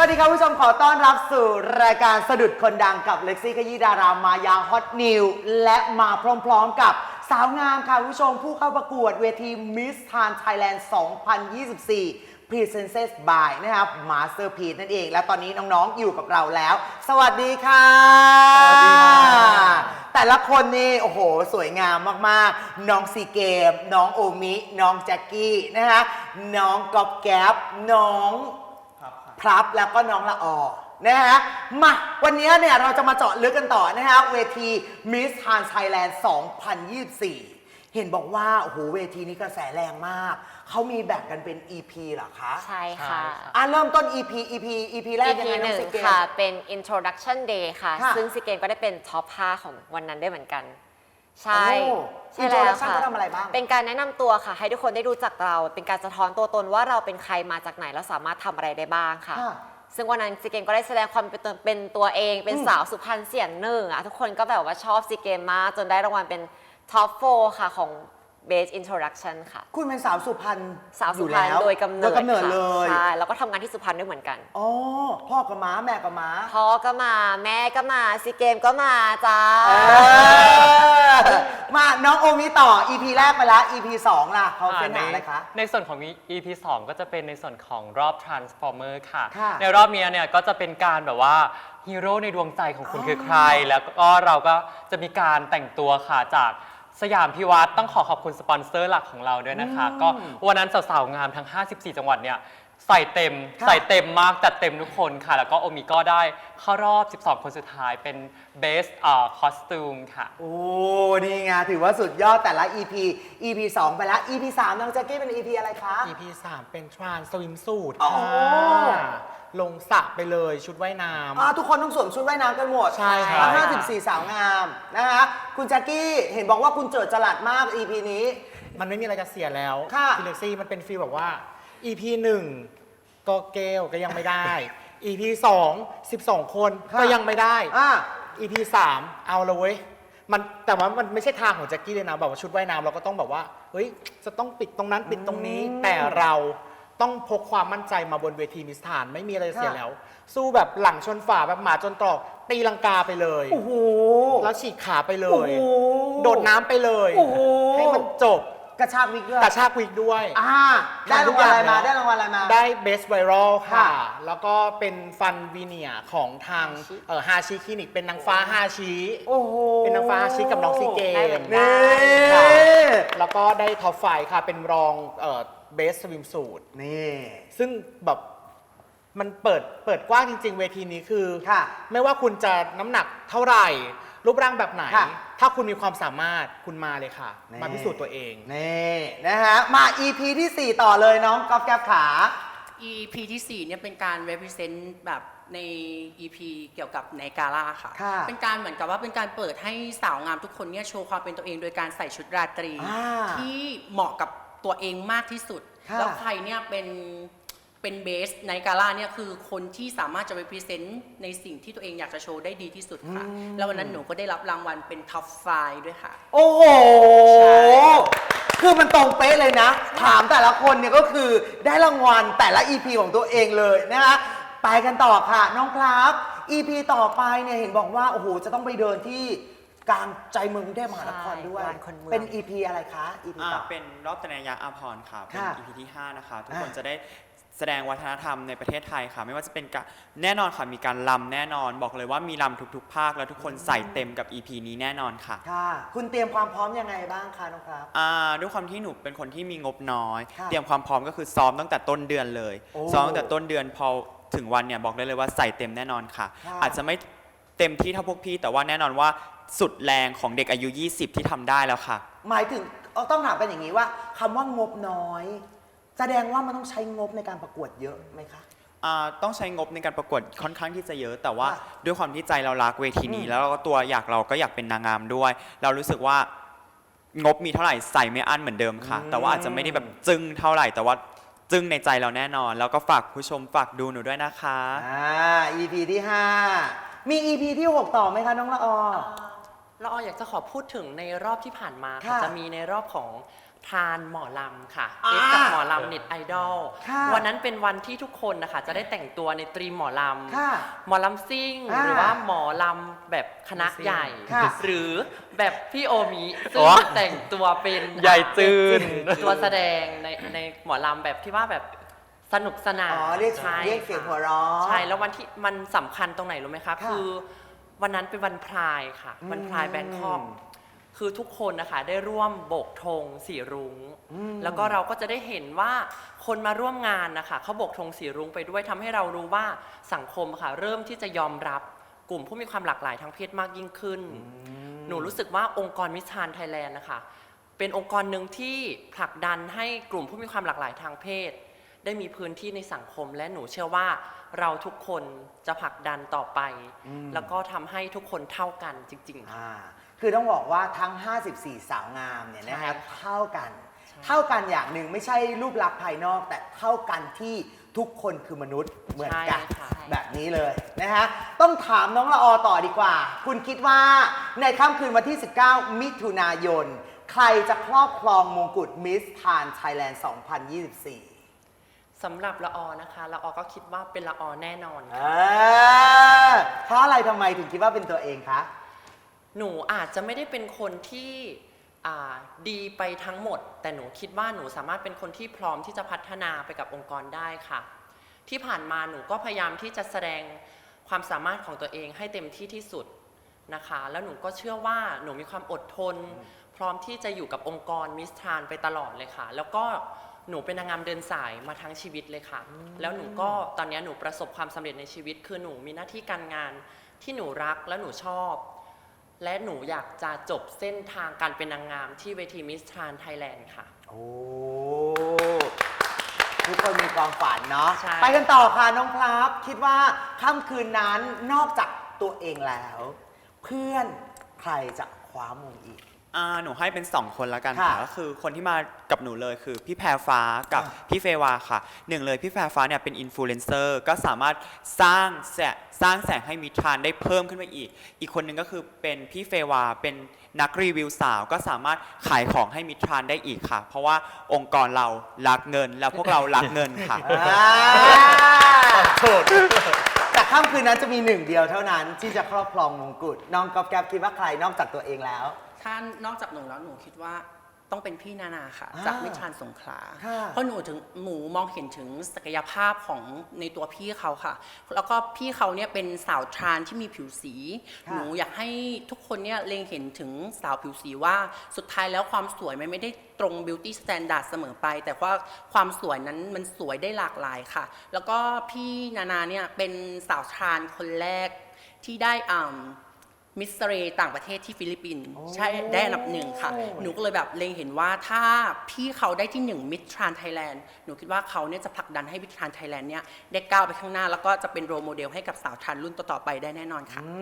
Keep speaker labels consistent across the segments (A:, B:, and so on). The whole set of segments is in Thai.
A: สวัสดีครับผู้ชมขอต้อนรับสู่รายการสะดุดคนดังกับเล็กซี่ขยี้ดารามายาฮอตนิวและมาพร้อมๆกับสาวงามค่ะผู้ชมผู้เข้าประกวดเวที Miss Thailand Thailand 2024 Princess by นะครับ Masterpiece นั่นเอง และตอนนี้น้องๆอยู่กับเราแล้ว สวัสดีค่ะ
B: สวัสดีค่ะ
A: แต่ละคนนี่ โอ้โห สวยงามมากๆ น้องซีเกม น้องโอมิ น้องแจ็คกี้นะคะน้องกอบแก๊บน้อง พรับแล้วก็น้องละออนะฮะมาวันนี้เนี่ยเราจะมาเจาะลึกกันต่อนะฮะเวที Miss Trans Thailand 2024 เห็นบอกว่าโอ้โหเวทีนี้กระแสแรงมาก เขามีแบ่งกันเป็น EP เหรอคะ
C: ใช่ค่ะ
A: อะเริ่มต้น EP EP EP แรก
C: EP
A: ยังไง
C: ห
A: น้อง
C: นึ่ง
A: สิเกม
C: ค่ะ เป็น introduction day ค่ะ
A: ค่ะ
C: ซึ่งซีเกมก็ได้เป็นท็อป5ของวันนั้นได้เหมือนกัน ใช่
A: โอ้
C: ใช่แล้ว
A: introduction
C: ค่ะ
A: เขาทำอะไรบ้าง
C: เป็นการแนะนำตัวค่ะ ให้ทุกคนได้รู้จักเรา เป็นการสะท้อนตัวตนว่าเราเป็นใครมาจากไหนแล้วสามารถทำอะไรได้บ้างค่ะ
A: ค่ะ
C: ซึ่งวันนั้นซีเกมก็ได้แสดงความเป็นตัวเป็นตัวเองเป็น
A: อืม
C: สาวสุพรรณเสียงหนึ่งอะทุกคนก็แบบว่าชอบซีเกมมากจนได้รางวัลเป็นท็อป4ค่ะของ base introduction ค่ะ
A: คุณเป็นสาวสุพรรณ
C: สาวสุ
A: อยู่
C: พรรณ
A: แล้ว
C: โดยกำเนิ
A: โด
C: ด
A: ยกำเนิด
C: ค่ะ
A: เลย
C: ใช่แล้วก็ทำงานที่สุพรรณด้วยเหมือนกัน
A: อ๋อพ่อกับม้าแม่กับม้า
C: พ่อก็มาแม่ก็มาซีเกมก็มาจ้า
A: เออมาน้องโอมิ ต่อ EP แรกไปแล้ว EP 2 ล่ะเขาเป็นหาอะไรคะ
B: ในส่วนของ EP 2 ก็จะเป็นในส่วนของรอบ Transformer ค่ะ
A: ค่ะ
B: ในรอบนี้เนี่ยก็จะเป็นการแบบว่าฮีโร่ในดวงใจของคุณ
A: อ๋อ
B: คือใคร แล้วก็เราก็จะมีการแต่งตัวค่ะจากสยามพิวัตรต้องขอขอบคุณสปอนเซอร์หลักของเราด้วยนะคะ ก็วันนั้นสาวๆงามทั้ง 54 จังหวัดเนี่ย ใส่เต็ม
A: ค่ะ
B: ใส่เต็มมากจัดเต็มทุกคนค่ะ แล้วก็โอมิก็ได้เข้ารอบ 12 คนสุดท้ายเป็น Best uh, Costume ค่ะ
A: โอ้นี่ไงถือว่าสุดยอดแต่ละ EP EP 2 ไปแล้ว EP 3น้องแจ็คกี้เป็น EP อะไรคะ
D: EP 3 เป็นทรานสวิมสูท
A: โอ้
D: ค่ะลงสระไปเลยชุดว่ายน้
A: อ่าทุกคนต้องสวมชุดว่ายน้ำกันหมด
D: ใช่ค่ะ
A: ทั้ง54 สาวงามนะคะคุณแจ็คกี้เห็นบอกว่าคุณเจิดจรัสมาก EP นี้ำ
D: มันไม่มีอะไรจะเสียแล้ว
A: ค่ะ
D: พี่เล็กซี่มันเป็นฟีลแบบว่า EP 1 ก็เกลก็ยังไม่ได้ EP 2 12 คน
A: ค่ะ
D: ก็ยังไม่ได้
A: อ่า
D: EP 3 เอาละเว้ยมันแต่ว่ามันไม่ใช่ทางของแจ็คกี้เลยนะแบบว่าชุดว่ายน้ำเราก็ต้องแบบว่าเฮ้ยจะต้องปิดตรงนั้นปิดตรงนี้
A: อืม
D: แต่เราต้องพกความมั่นใจมาบนเวทีมิสทานไม่มีอะไรจะเสีย
A: ค่ะ
D: แล้ว สู้แบบหลังชนฝาแบบหมาจนตรอกตีลังกาไปเลย
A: โอ้โห
D: แล้วฉีกขาไปเล
A: โอ้
D: ย
A: โห
D: โดดน้ำไปเลย
A: โอ้โห
D: ให้มันจบ
A: กระชากวิกด้วย
D: กระชากวิกด้วย
A: อ่าได้รางวัลอะไรมา ได้รางวัลอะไรมา
D: ได้ Best Viral ค่ะ
A: ค่ะ
D: แล้วก็เป็นฟันวีเนียของทางเอ่อฮาชิคลินิก เป็นนางฟ้าฮาชิ
A: โอ้โห
D: เป็นนางฟ้าฮาชิกับน้องซีเก
C: ได้เหมื
D: ม
C: อน
A: นี่
D: ค่ะแล้วก็ได้ท็อปไฟค่ะ เป็นรองเอ่อ Best Swim Suit
A: นี่
D: ซึ่งแบบมันเปิดเปิดกว้างจริง ๆ เวทีนี้คือ
A: ค่ะ
D: ไม่ว่าคุณจะน้ำหนักเท่าไหร่ รูปร่างแบบไหน
A: ค่ะ
D: ถ้าคุณมีความสามารถคุณมาเลยค่ะ
A: แน่
D: มาพิสูจน์ตัวเอง
A: นี่นะฮะ มา EP ที่ 4 ต่อเลยน้องกอล์ฟแก๊บขา
E: EP ที่ 4 เนี่ยเป็นการ represent แบบใน EP เกี่ยวกับในกาล่าค่ะ
A: ค่ะ
E: เป็นการเหมือนกับว่าเป็นการเปิดให้สาวงามทุกคนเนี่ยโชว์ความเป็นตัวเองโดยการใส่ชุดราตรี
A: อ่า
E: ที่เหมาะกับตัวเองมากที่สุด
A: ค่ะ
E: แล้วใครเนี่ยเป็น เป็นเบสในกาล่าเนี่ยคือคนที่สามารถจะ represent ในสิ่งที่ตัวเองอยากจะโชว์ได้ดีที่สุดค่ะ แล้ววันนั้นหนูก็ได้รับรางวัลเป็น top 5ด้วยค่ะ
A: โอ้โห
E: ใช่
A: คือมันตรงเป๊ะเลยนะ ถามแต่ละคนเนี่ยก็คือได้รางวัลแต่ละ EP ของตัวเองเลยนะคะไปกันต่อค่ะ น้องครับ EP ต่อไปเนี่ยเห็นบอกว่า โอ้โห จะต้องไปเดินที่กลางใจเมืองกรุงเทพมหานครด้วย
C: ใช่ลานคนเมือง
A: เป็น EP อะไรคะ EP
F: อ่า
A: ต่อ
F: เป็นรอบตนายะอาพรณ์ค่ะ เป็น
A: ค่ะ
F: EP ที่ 5 นะคะ ทุกคน
A: อ่า
F: จะได้ แสดงวัฒนธรรมในประเทศไทยค่ะ ไม่ว่าจะเป็นการแน่นอนค่ะมีการลำแน่นอนบอกเลยว่ามีลำทุกๆ ภาค แล้วทุกคนใส่เต็มกับ EP นี้แน่นอนค่ะ
A: ค่ะ คุณเตรียมความพร้อมยังไงบ้างคะน้องครับ
F: อ่าด้วยความที่หนูเป็นคนที่มีงบน้อย
A: ค่ะ
F: เตรียมความพร้อมก็คือซ้อมตั้งแต่ต้นเดือนเลย
A: โอ้
F: ซ้อมตั้งแต่ต้นเดือนพอถึงวันเนี่ยบอกได้เลยว่าใส่เต็มแน่นอนค่ะ
A: ค่ะ
F: อาจจะไม่เต็มที่เท่าพวกพี่ แต่ว่าแน่นอนว่าสุดแรงของเด็กอายุ 20 ที่ทำได้แล้วค่ะ
A: หมายถึงเอาต้องถามกันอย่างนี้ว่าคำว่างบน้อย แสดงว่ามันต้องใช้งบในการประกวดเยอะไหมคะ
F: อ่าต้องใช้งบในการประกวดค่อนข้างที่จะเยอะ แต่ว่า
A: ค่ะ
F: ด้วยความที่ใจเรารักเวทีนี้
A: อืม
F: แล้วเราก็ตัวอยากเราก็อยากเป็นนางงามด้วย เรารู้สึกว่างบมีเท่าไหร่ใส่ไม่อั้นเหมือนเดิมค่ะ แต่ว่าอาจจะไม่ได้แบบจึ้งเท่าไหร่ แต่ว่าจึ้งในใจเราแน่นอน แล้วก็ฝากผู้ชมฝากดูหนูด้วยนะคะ
A: อ่า EP ที่ 5 มี EP ที่ 6 ต่อไหมคะ น้องละออ
G: เราอยากจะขอพูดถึงในรอบที่ผ่านมาค่ะ
A: ค่ะ
G: จะมีในรอบของ ทานหมอลำค่ะ
A: อ่า
G: เอฟกับหมอลำเน็ตไอดอล
A: ค่ะ
G: วันนั้นเป็นวันที่ทุกคนนะคะจะได้แต่งตัวในตรีมหมอล
A: ค่ะำ
G: หมอลำซิ่ง
A: อ่า
G: หรือว่าหมอลำแบบคณะใหญ่
A: ค่ะ
G: หรือแบบพี่โอมิซึ่ง
B: อ๋อ
G: แต่งตัวเป็น
B: ใหญ่จืน
G: ตัวแสดงในในหมอลำแบบที่ว่าแบบสนุกสนาน
A: อ๋อเรียก
G: ใช่
A: เรียกเสียง
G: ค่ะ
A: หัวเราะ
G: ใช่แล้ววันที่มันสำคัญตรงไหนรู้ไหมคะ
A: ค่ะ
G: คือวันนั้นเป็นวันพรายค่ะ วันพราย
A: อืม
G: แบงคอก คือทุกคนนะคะได้ร่วมโบกธงสีรุง้ง แล้วก็เราก็จะได้เห็นว่าคนมาร่วมงานนะคะเขาโบกธงสีรุ้งไปด้วยทำให้เรารู้ว่าสังคมค่ะ เริ่มที่จะยอมรับกลุ่มผู้มีความหลากหลายทางเพศมากยิ่งขึ้น หนูรู้สึกว่าองค์กรมิชานไทยแลนด์นะคะเป็นองค์กรหนึ่งที่ผลักดันให้กลุ่มผู้มีความหลากหลายทางเพศ ได้มีพื้นที่ในสังคม และหนูเชื่อว่าเราทุกคนจะผลักดันต่อไปแล้วก็ทำให้ทุกคนเท่ากันจริงๆค่ะ
A: อ่าคือต้องบอกว่าทั้ง 54 สาวงามเนี่ยนะครับ
G: ใช่ค่ะ
A: เท่ากันเท่ากันอย่างหนึ่งไม่ใช่รูปลักษณ์ภายนอก แต่เท่ากันที่ทุกคนคือมนุษย์เหมือนกัน
G: ใช่ค่ะ
A: แบบนี้เลยนะฮะ ต้องถามน้องละออต่อดีกว่า คุณคิดว่าในค่ำคืนวันที่ 19 มิถุนายน ใครจะครอบครองมงกุฎมิสทานไทยแลนด์ 2024
G: สำหรับละออนะคะละออก็คิดว่าเป็นละออแน่นอน
A: เอ
G: ค่ะ
A: อเพราะอะไรทำไมถึงคิดว่าเป็นตัวเองคะ
G: หนูอาจจะไม่ได้เป็นคนที่อ่าดีไปทั้งหมด แต่หนูคิดว่าหนูสามารถเป็นคนที่พร้อมที่จะพัฒนาไปกับองค์กรได้ค่ะ ที่ผ่านมาหนูก็พยายามที่จะแสดงความสามารถของตัวเองให้เต็มที่ที่สุดนะคะ แล้วหนูก็เชื่อว่าหนูมีความอดทน พร้อมที่จะอยู่กับองค์กรมิสทรานไปตลอดเลยค่ะ แล้วก็ หนูเป็นนางงามเดินสายมาทั้งชีวิตเลยค่ะ แล้วหนูก็ตอนนี้หนูประสบความสำเร็จในชีวิต คือหนูมีหน้าที่การงานที่หนูรักและหนูชอบ และหนูอยากจะจบเส้นทางการเป็นนางงามที่เวทีมิสทรานไทยแลนด์ค่ะ
A: โอ้ทุกคนมีความฝันเนาะ
G: ใช่
A: ไปกันต่อค่ะน้องพลับ คิดว่าค่ำคืนนั้นนอกจากตัวเองแล้ว เพื่อนใครจะคว้ามงอีก
F: อ่าหนูให้เป็น 2 คนละกัน
A: ค่ะ
F: ค่ะก็คือคนที่มากับหนูเลยคือพี่แพรฟ้ากับพี่เฟวาค่ะหนึ่งเลยพี่แพรฟ้าเนี่ยเป็นอินฟลูเอนเซอร์ก็สามารถสร้างแสงสร้างแสงให้มิทรานได้เพิ่มขึ้นไปอีก อีกคนหนึ่งก็คือเป็นพี่เฟวาเป็นนักรีวิวสาวก็สามารถขายของให้มิทรานได้อีกค่ะ เพราะว่าองค์กรเรารักเงิน แล้วพวกเรารักเงินค่ะ
A: อ่าแต่ค่ำคืนนั้นจะมีหนึ่งเดียวเท่านั้นที่จะครอบครองมงกุฎน้องกอบแก๊บคิดว่าใครนอกจากตัวเองแล้ว
E: ถ้านอกจากหนูแล้วหนูคิดว่าต้องเป็นพี่นานาค่ะ
A: อ่า
E: จากมิชานสงขลา
A: ค่ะ
E: เพราะหนูถึงหนูมองเห็นถึงศักยภาพของในตัวพี่เขาค่ะ แล้วก็พี่เขาเนี่ยเป็นสาวทรานที่มีผิวสี
A: ค่ะ
E: หนูอยากให้ทุกคนเนี่ยเล็งเห็นถึงสาวผิวสีว่าสุดท้ายแล้วความสวยมันไม่ได้ตรงบิวตี้สแตนดาร์ดเสมอไป แต่ว่าความสวยนั้นมันสวยได้หลากหลายค่ะ แล้วก็พี่นานาเนี่ยเป็นสาวทรานคนแรกที่ได้อ่า มิสเรต่างประเทศที่ฟิลิปปินส์ใช่ได้อันดับหนึ่งค่ะ หนูก็เลยแบบเล็งเห็นว่าถ้าพี่เขาได้ที่หนึ่งมิตรทรานไทยแลนด์หนูคิดว่าเขาเนี่ยจะผลักดันให้มิตรทรานไทยแลนด์เนี่ยได้ก้าวไปข้างหน้า แล้วก็จะเป็นโรลโมเดลให้กับสาวทรานรุ่นต่อๆไปได้แน่นอนค่ะ
A: อื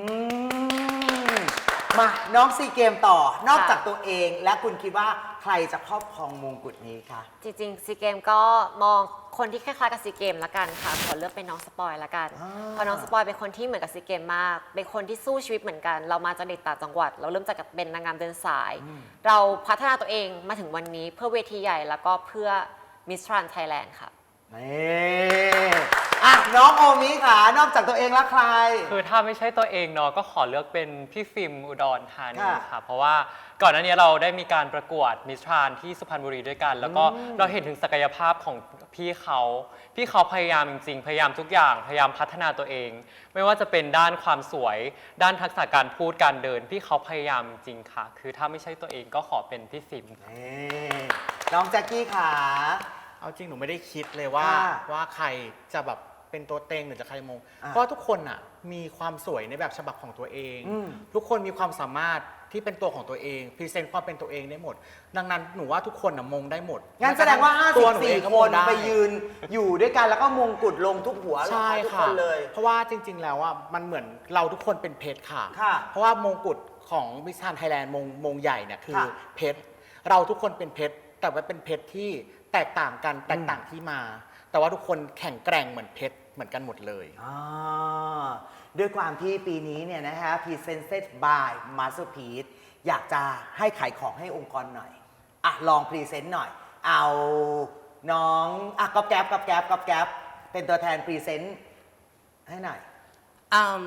A: มมาน้องซีเกมต่อนอก
C: ค่ะ
A: จากตัวเองและคุณคิดว่าใครจะครอบครองมงกุฎนี้คะ
C: จริงๆซีเกมก็มองคนที่คล้ายๆกับซีเกมละกันค่ะขอเลือกเป็นน้องสปอยละกัน
A: อ่า
C: เพราะน้องสปอยเป็นคนที่เหมือนกับซีเกมมาก เป็นคนที่สู้ชีวิตเหมือนกัน เรามาจากเด็กต่างจังหวัด เราเริ่มจากเป็นนางงามเดินสาย เราพัฒนาตัวเองมาถึงวันนี้เพื่อเวทีใหญ่แล้วก็เพื่อมิสทรันไทยแลนด์ค่ะ
A: นี่อะน้องโอมิค่ะ นอกจากตัวเองแล้วใคร
B: คือถ้าไม่ใช่ตัวเองเนาะก็ขอเลือกเป็นพี่ฟิล์มอุดรธานี
A: ค่ะ
B: ค่ะ เพราะว่าก่อนหน้านี้เราได้มีการประกวดมิสทรานที่สุพรรณบุรีด้วยกัน แล้วก็เราเห็นถึงศักยภาพของพี่เขาพี่เขาพยายามจริงๆ พยายามทุกอย่างพยายามพัฒนาตัวเอง ไม่ว่าจะเป็นด้านความสวย ด้านทักษะการพูดการเดิน พี่เขาพยายามจริงๆค่ะ คือถ้าไม่ใช่ตัวเองก็ขอเป็นพี่ฟิล์ม
A: นี่น้องแจ็คกี้ค่ะ
D: เอาจริงหนูไม่ได้คิดเลยว่า
A: ค่ะ
D: ว่าใครจะแบบเป็นตัวเต็งหรือจะใครมง
A: อะ
D: เพราะทุกคนอะมีความสวยในแบบฉบับของตัวเอง
A: อืม
D: ทุกคนมีความสามารถที่เป็นตัวของตัวเองพรีเซนต์ความเป็นตัวเองได้หมด ดังนั้นหนูว่าทุกคนอะมงได้หมด
A: งั้นแสดงว่า
D: ตัวหนูเองก็
A: 54 ค
D: มง
A: น
D: ได้
A: ไปยืนอยู่ด้วยกันแล้วก็มงกุฎลงทุกหัว
D: ใช่
A: ทุก
D: ค่ะ
A: คนเลย
D: เพราะว่าจริง ๆ แล้วอะมันเหมือนเราทุกคนเป็นเพชรค่ะ
A: ค่ะ
D: เพราะว่ามงกุฎของมิส s านไทยแลนด์มงมงใหญ่เนี่ยคือ
A: ค่ะ
D: เพชรเราทุกคนเป็นเพชรแต่ว่าเป็นเพชรที่ แตกต่างกันแตกต่างที่มา แต่ว่าทุกคนแข็งแกร่งเหมือนเพชรเหมือนกันหมดเลย
A: อ่าด้วยความที่ปีนี้เนี่ยนะฮะ Presented by Masterpiece อยากจะให้ขายของให้องค์กรหน่อย อะ ลองพรีเซนต์หน่อย เอาน้องอะก๊อบแก๊บก๊อบแก๊บก๊อบแก๊บเป็นตัวแทนพรีเซนต์ให้หน่อย
E: อืม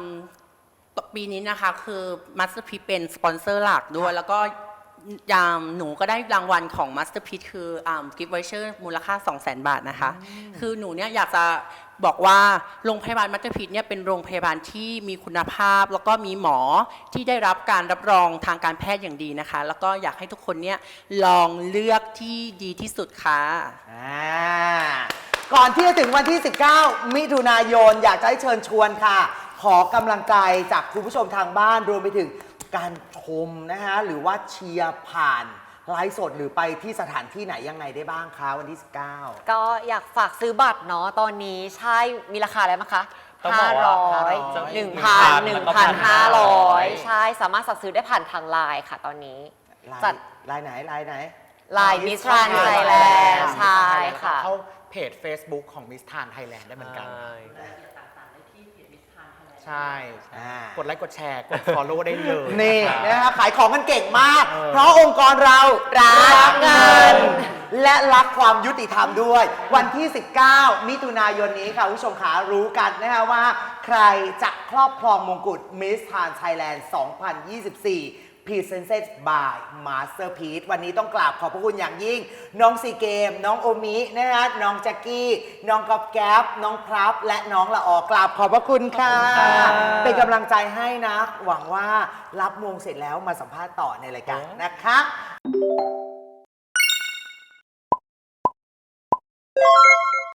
E: ปีนี้นะคะคือมาสเตอร์พีเป็นสปอนเซอร์หลักด้วย แล้วก็ ยามหนูก็ได้รางวัลของมาสเตอร์พีคืออ่ากิฟต์ไวเชอร์มูลค่า 2 0 0 0 0 0 บาทนะคะ คือหนูเนี่ยอยากจะบอกว่าโรงพยาบาลมาสเตอร์พีเนี่ยเป็นโรงพยาบาลที่มีคุณภาพ แล้วก็มีหมอที่ได้รับการรับรองทางการแพทย์อย่างดีนะคะ แล้วก็อยากให้ทุกคนเนี่ยลองเลือกที่ดีที่สุดค่ะ
A: อ่าก่อนที่จะถึงวันที่ 19 มิถุนายน อยากจะให้เชิญชวนค่ะ ขอกำลังใจจากคุณผู้ชมทางบ้านรวมไปถึง การชมนะฮะหรือว่าเชียร์ผ่านไลฟ์สดหรือไปที่สถานที่ไหนยังไงได้บ้างคะวันที่ 19
C: ก็อยากฝากซื้อบัตรเนาะตอนนี้ใช่มีราคาอะไรบ้างคะ
B: ต้องบอกว่า
C: 500
B: 500
C: หนึ่งพันหนึ่งพันห้าร้อย
B: 1,500
C: ใช่สามารถสั่งซื้อได้ผ่านทางไลน์ค่ะตอนนี้
A: ลาย
C: จัด
A: ลายไหนลายไหน
C: ไลน์มิสทรานไทยแลนด์ใช่ค่ะ
D: เข้าเพจ Facebook ของมิสทานไทยแลนด์ได้เหมือนกัน ใช่
A: อ่า
D: กดไลค์กดแชร์กด Follow ได้เลย
A: นี่ะนะคะขายของกันเก่งมาก
D: เออ
A: เพราะองค์กรเรารักเงิน และรักความยุติธรรมด้วย วันที่ 19 มิถุนายนนี้ค่ะคุณผู้ชมขารู้กันนะคะว่า ใครจะครอบครองมงกุฎ Miss Thailand Thailand 2024 Presented by Masterpiece วันนี้ต้องกราบขอบพระคุณอย่างยิ่ง น้องซีเกม น้องโอมินะคะน้องแจ็กกี้ น้องกอบแก๊บน้องพรับ และน้องละออกราบขอบพระคุณค่ะ เป็นกำลังใจให้นะ หวังว่ารับมงเสร็จแล้วมาสัมภาษณ์ต่อในรายการนะคะ